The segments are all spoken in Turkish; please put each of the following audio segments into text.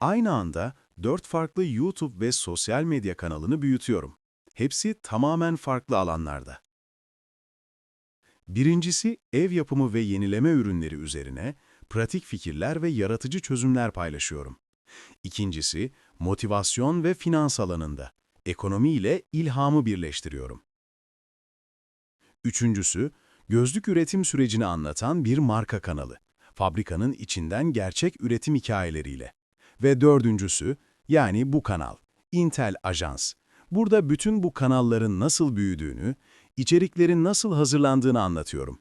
Aynı anda 4 farklı YouTube ve sosyal medya kanalını büyütüyorum. Hepsi tamamen farklı alanlarda. Birincisi, ev yapımı ve yenileme ürünleri üzerine pratik fikirler ve yaratıcı çözümler paylaşıyorum. İkincisi, motivasyon ve finans alanında. Ekonomi ile ilhamı birleştiriyorum. Üçüncüsü, gözlük üretim sürecini anlatan bir marka kanalı. Fabrikanın içinden gerçek üretim hikayeleriyle. Ve dördüncüsü, yani bu kanal, Intel Ajans. Burada bütün bu kanalların nasıl büyüdüğünü, içeriklerin nasıl hazırlandığını anlatıyorum.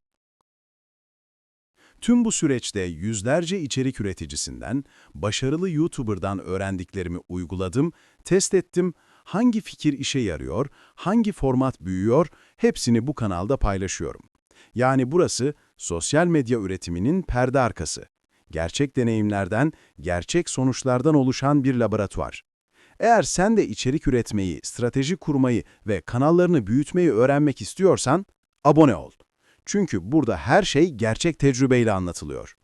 Tüm bu süreçte yüzlerce içerik üreticisinden, başarılı YouTuber'dan öğrendiklerimi uyguladım, test ettim, hangi fikir işe yarıyor, hangi format büyüyor, hepsini bu kanalda paylaşıyorum. Yani burası sosyal medya üretiminin perde arkası. Gerçek deneyimlerden, gerçek sonuçlardan oluşan bir laboratuvar. Eğer sen de içerik üretmeyi, strateji kurmayı ve kanallarını büyütmeyi öğrenmek istiyorsan, abone ol. Çünkü burada her şey gerçek tecrübeyle anlatılıyor.